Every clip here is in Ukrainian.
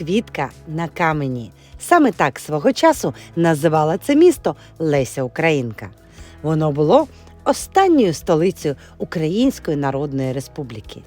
Квітка на камені. Саме так свого часу називала це місто Леся Українка. Воно було останньою столицею Української Народної Республіки.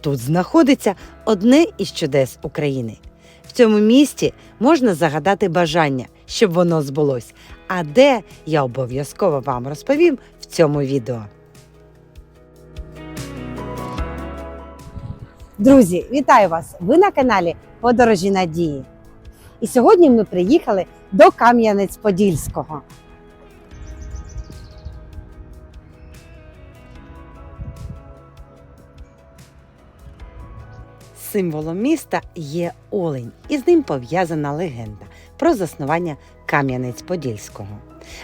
Тут знаходиться одне із чудес України. В цьому місті можна загадати бажання, щоб воно збулось. А де я обов'язково вам розповім в цьому відео. Друзі, вітаю вас! Ви на каналі Подорожі Надії. І сьогодні ми приїхали до Кам'янець-Подільського. Символом міста є олень, і з ним пов'язана легенда про заснування Кам'янець-Подільського.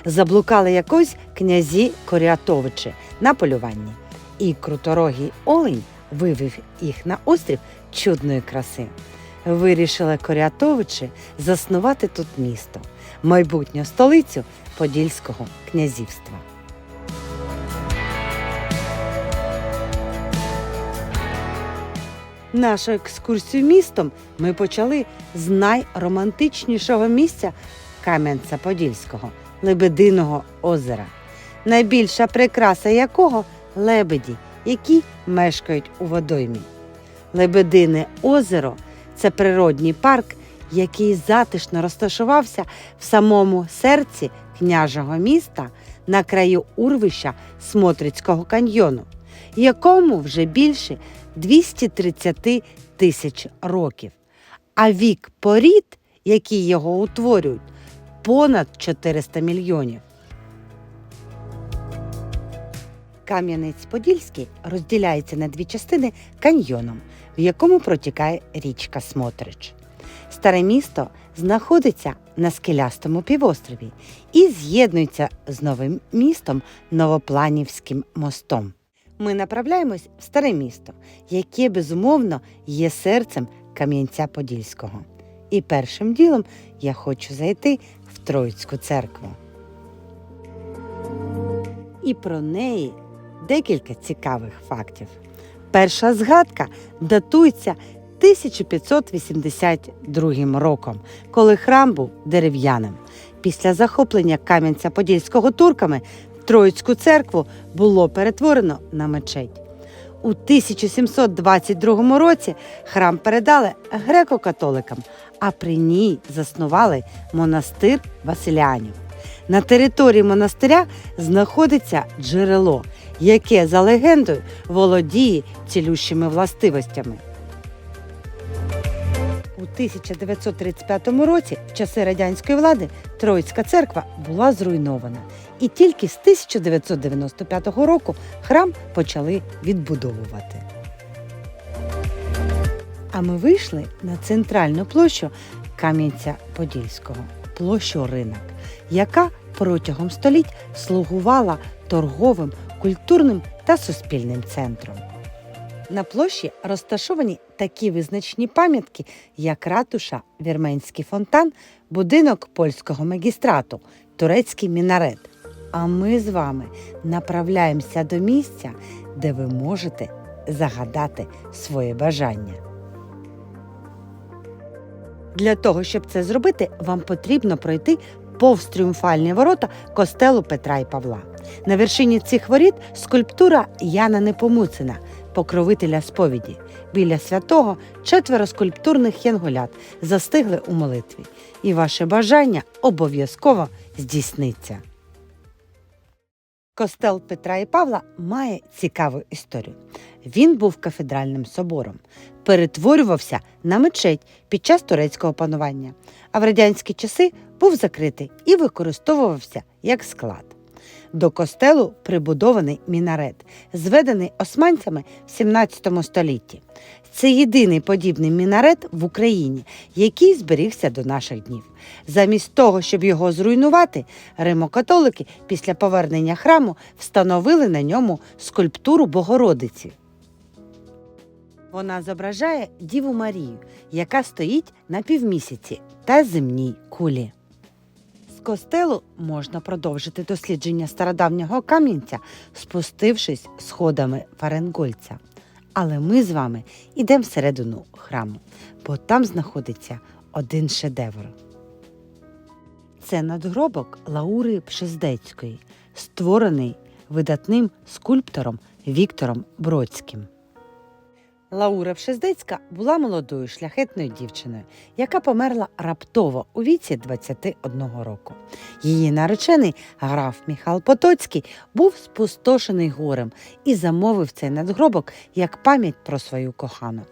Заблукали якось князі Коріатовичі на полюванні, і круторогий олень вивів їх на острів чудної краси. Вирішили Коріатовичі заснувати тут місто, майбутню столицю Подільського князівства. Нашу екскурсію містом ми почали з найромантичнішого місця Кам'янця-Подільського Лебединого озера, найбільша прикраса якого лебеді, які мешкають у водоймі. Лебедине озеро це природній парк, який затишно розташувався в самому серці княжого міста на краю урвища Смотрицького каньйону, якому вже більше 230 тисяч років. А вік порід, які його утворюють, понад 400 мільйонів. Кам'янець-Подільський розділяється на дві частини каньйоном, в якому протікає річка Смотрич. Старе місто знаходиться на скелястому півострові і з'єднується з новим містом Новопланівським мостом. Ми направляємось в старе місто, яке безумовно є серцем Кам'янця-Подільського. І першим ділом я хочу зайти в Троїцьку церкву. І про неї декілька цікавих фактів. Перша згадка датується 1582 роком, коли храм був дерев'яним. Після захоплення Кам'янця-Подільського турками Троїцьку церкву було перетворено на мечеть. У 1722 році храм передали греко-католикам, а при ній заснували монастир Василянів. На території монастиря знаходиться джерело, яке за легендою володіє цілющими властивостями. У 1935 році, в часи радянської влади, Троїцька церква була зруйнована, і тільки з 1995 року храм почали відбудовувати. А ми вийшли на центральну площу Кам'янця-Подільського, площу Ринок, яка протягом століть слугувала торговим, культурним та суспільним центром. На площі розташовані такі визначні пам'ятки, як ратуша, вірменський фонтан, будинок польського магістрату, турецький мінарет. А ми з вами направляємося до місця, де ви можете загадати своє бажання. Для того, щоб це зробити, вам потрібно пройти повз тріумфальні ворота костелу Петра і Павла. На вершині цих воріт скульптура Яна Непомуцина, покровителя сповіді. Біля святого четверо скульптурних янголят застигли у молитві, і ваше бажання обов'язково здійсниться. Костел Петра і Павла має цікаву історію. Він був кафедральним собором, перетворювався на мечеть під час турецького панування, а в радянські часи був закритий і використовувався як склад. До костелу прибудований мінарет, зведений османцями в 17 столітті. Це єдиний подібний мінарет в Україні, який зберігся до наших днів. Замість того, щоб його зруйнувати, римокатолики після повернення храму встановили на ньому скульптуру Богородиці. Вона зображає Діву Марію, яка стоїть на півмісяці та земній кулі. З костелу можна продовжити дослідження стародавнього кам'янця, спустившись сходами Фаренгольця. Але ми з вами йдемо всередину храму, бо там знаходиться один шедевр. Це надгробок Лаури Пшездецької, створений видатним скульптором Віктором Бродським. Лаура Пшездецька була молодою шляхетною дівчиною, яка померла раптово у віці 21 року. Її наречений граф Міхал Потоцький був спустошений горем і замовив цей надгробок як пам'ять про свою кохану.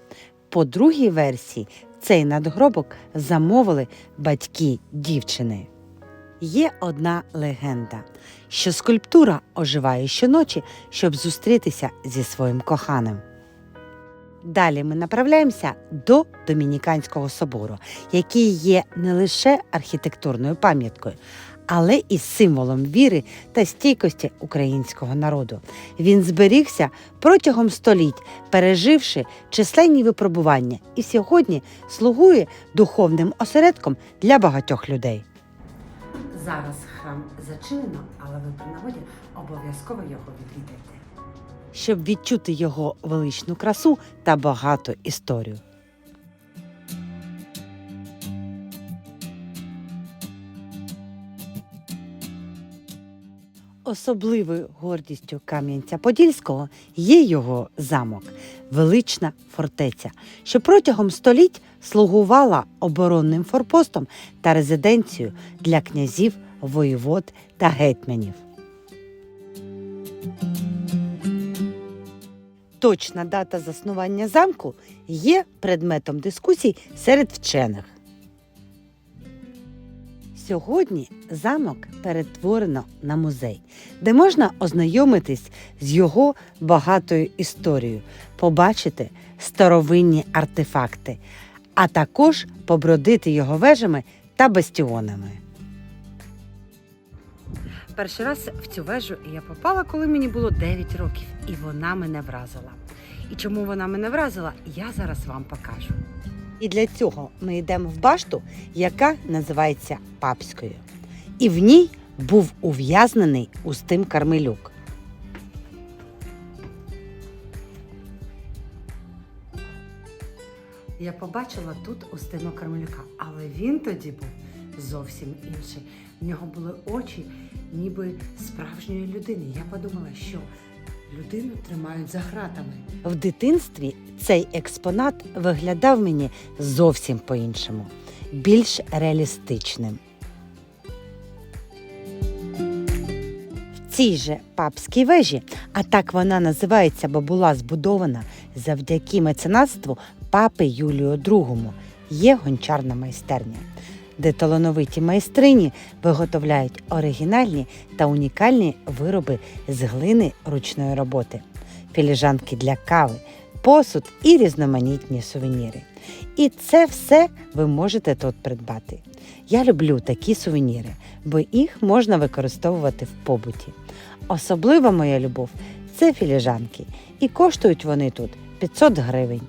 По другій версії цей надгробок замовили батьки дівчини. Є одна легенда, що скульптура оживає щоночі, щоб зустрітися зі своїм коханим. Далі ми направляємося до Домініканського собору, який є не лише архітектурною пам'яткою, але і символом віри та стійкості українського народу. Він зберігся протягом століть, переживши численні випробування, і сьогодні слугує духовним осередком для багатьох людей. Зараз храм зачинено, але ви при нагоді обов'язково його відвідайте. Щоб відчути його величну красу та багату історію. Особливою гордістю Кам'янця-Подільського є його замок, велична фортеця, що протягом століть слугувала оборонним форпостом та резиденцією для князів, воєвод та гетьманів. Точна дата заснування замку є предметом дискусій серед вчених. Сьогодні замок перетворено на музей, де можна ознайомитись з його багатою історією, побачити старовинні артефакти, а також побродити його вежами та бастіонами. Перший раз в цю вежу я попала, коли мені було 9 років, і вона мене вразила. І чому вона мене вразила, я зараз вам покажу. І для цього ми йдемо в башту, яка називається Папською. І в ній був ув'язнений Устим Кармелюк. Я побачила тут Устима Кармелюка, але він тоді був зовсім інший. В нього були очі, ніби справжньої людини. Я подумала, що людину тримають за гратами. В дитинстві цей експонат виглядав мені зовсім по-іншому, більш реалістичним. В цій же папській вежі, а так вона називається, бо була збудована завдяки меценатству папи Юлію II, є гончарна майстерня де талановиті майстрині виготовляють оригінальні та унікальні вироби з глини ручної роботи, філіжанки для кави, посуд і різноманітні сувеніри. І це все ви можете тут придбати. Я люблю такі сувеніри, бо їх можна використовувати в побуті. Особлива моя любов це філіжанки, і коштують вони тут 500 гривень.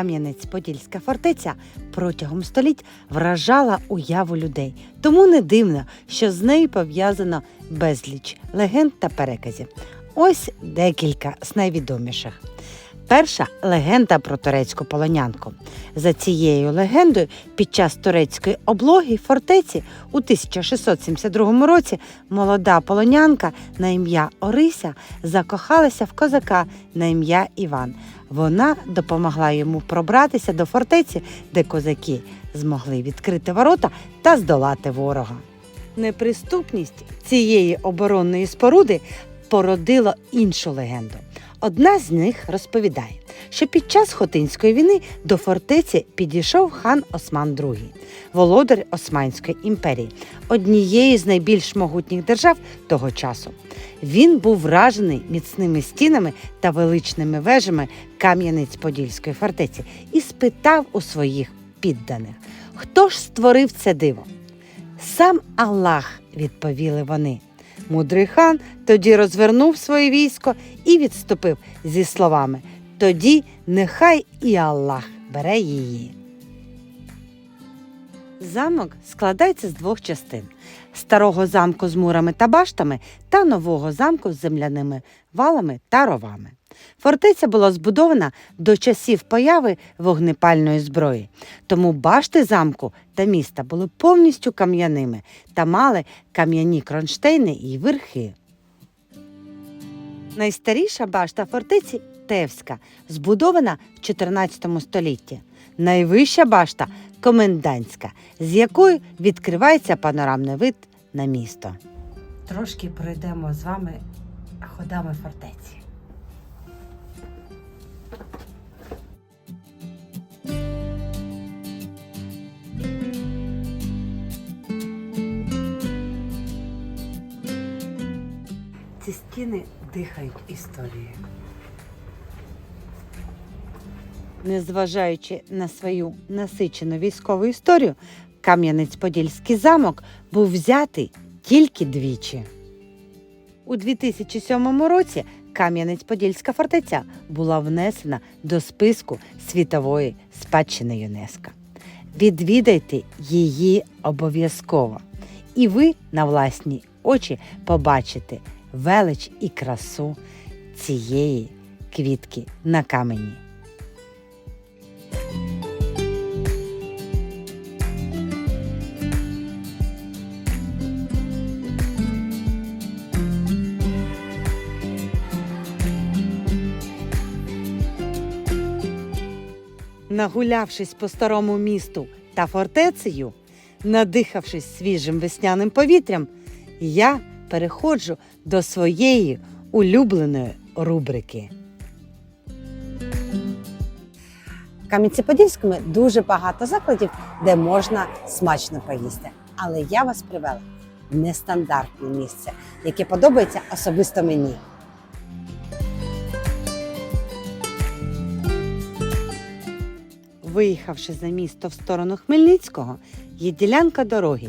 Кам'янець-Подільська фортеця протягом століть вражала уяву людей. Тому не дивно, що з нею пов'язано безліч легенд та переказів. Ось декілька з найвідоміших. Перша легенда про турецьку полонянку. За цією легендою, під час турецької облоги фортеці у 1672 році молода полонянка на ім'я Орися закохалася в козака на ім'я Іван. Вона допомогла йому пробратися до фортеці, де козаки змогли відкрити ворота та здолати ворога. Неприступність цієї оборонної споруди породила іншу легенду. Одна з них розповідає, що під час Хотинської війни до фортеці підійшов хан Осман II, володар Османської імперії, однієї з найбільш могутніх держав того часу. Він був вражений міцними стінами та величними вежами Кам'янець-Подільської фортеці і спитав у своїх підданих, хто ж створив це диво? Сам Аллах, відповіли вони. Мудрий хан тоді розвернув своє військо і відступив зі словами Тоді нехай і Аллах бере її. Замок складається з двох частин: старого замку з мурами та баштами та нового замку з земляними валами та ровами. Фортеця була збудована до часів появи вогнепальної зброї, тому башти замку та міста були повністю кам'яними та мали кам'яні кронштейни і верхи. Найстаріша башта фортеці Тевська, збудована в 14 столітті. Найвища башта комендантська, з якої відкривається панорамний вид на місто. Трошки пройдемо з вами ходами фортеці. Ці стіни дихають історією. Незважаючи на свою насичену військову історію, Кам'янець-Подільський замок був взятий тільки двічі. У 2007 році Кам'янець-Подільська фортеця була внесена до списку світової спадщини ЮНЕСКО. Відвідайте її обов'язково, і ви на власні очі побачите велич і красу цієї квітки на камені. Нагулявшись по старому місту та фортецею, надихавшись свіжим весняним повітрям, я переходжу до своєї улюбленої рубрики. Кам'янці-Подільському дуже багато закладів, де можна смачно поїсти. Але я вас привела в нестандартне місце, яке подобається особисто мені. Виїхавши за місто в сторону Хмельницького, є ділянка дороги,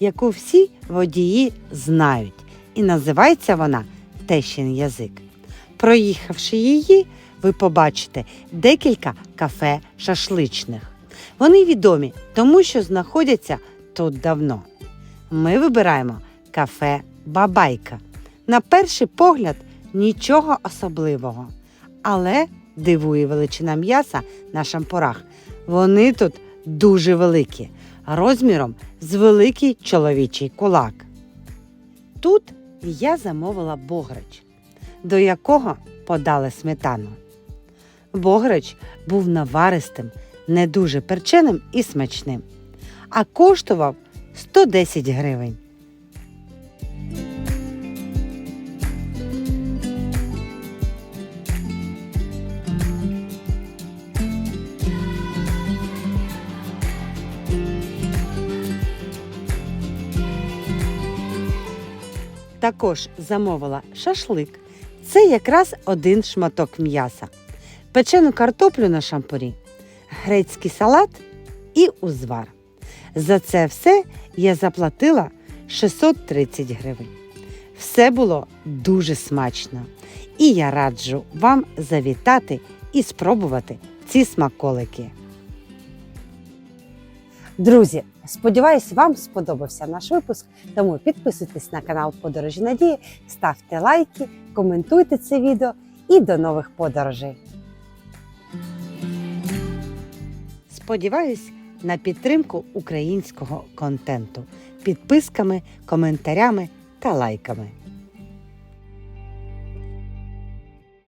яку всі водії знають, і називається вона Тещин язик. Проїхавши її, ви побачите декілька кафе шашличних. Вони відомі, тому що знаходяться тут давно. Ми вибираємо кафе Бабайка. На перший погляд нічого особливого, але дивує величина м'яса на шампурах. Вони тут дуже великі, розміром з великий чоловічий кулак. Тут я замовила бограч, до якого подали сметану. Бограч був наваристим, не дуже перченим і смачним, а коштував 110 гривень. Також замовила шашлик. Це якраз один шматок м'яса, печену картоплю на шампурі, грецький салат і узвар. За це все я заплатила 630 гривень. Все було дуже смачно. І я раджу вам завітати і спробувати ці смаколики. Друзі, сподіваюсь, вам сподобався наш випуск. Тому підписуйтесь на канал Подорожі Надії, ставте лайки, коментуйте це відео і до нових подорожей. Сподіваюсь на підтримку українського контенту підписками, коментарями та лайками.